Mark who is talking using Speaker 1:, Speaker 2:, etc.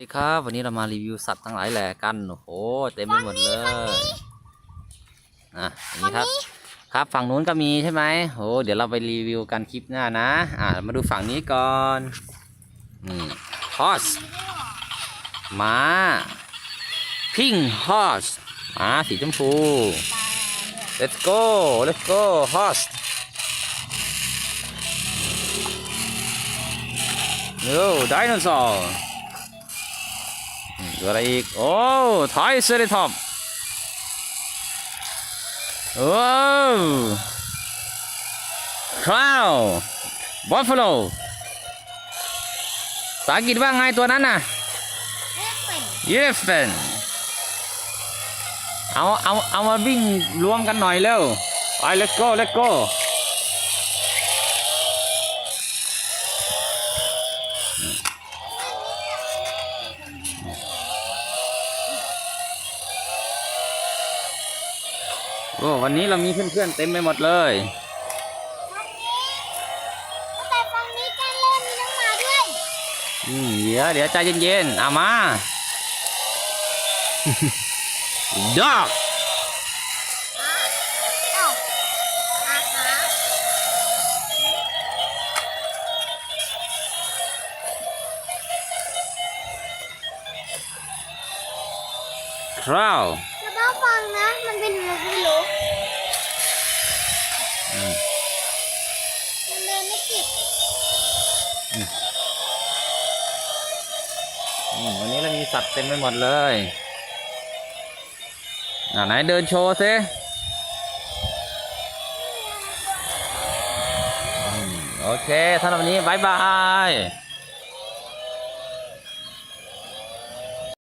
Speaker 1: สวัสดีครับวันนี้เรามารีวิวสัตว์ทั้งหลายแหล่กันโอ้โหเต็มไปหมดเลยอะอย่างนี้ครับ ครับฝั่งนู้นก็มีใช่ไหมโอ้เดี๋ยวเราไปรีวิวกันคลิปหน้านะอะมาดูฝั่งนี้ก่อนนี่ horse ม้า pink horse ม้าสีชมพู let's go let's go horse เร็วไดโนเสาร์ ดูอะไรอีก โอ้ไทยเซริทอปว้าวคราวบัฟฟาโลภาษาอังกฤษว่าไงตัวนั้นน่ะเยฟเฟนเอา เอา เอามาวิ่งรวมกันหน่อยเร็ว ไป let's go let's go โอ้วันนี้เรามีเพื่อนๆเต็มไปหมดเลย
Speaker 2: แต่ฝั่งนี้การเล่นมีน้องหมาด้วย
Speaker 1: อืมเดี๋ยวเดี๋ยวใจเย็นๆเอามาดอก
Speaker 2: เอ้าอาหา
Speaker 1: คราว
Speaker 2: จะบ้าฟังนะ มันเป็นอะไร
Speaker 1: วันนี้เรามีสัตว์เต็มไปหมดเลยอ่าไหนเดินโชว์ซิโอเคท่านวันนี้บายบาย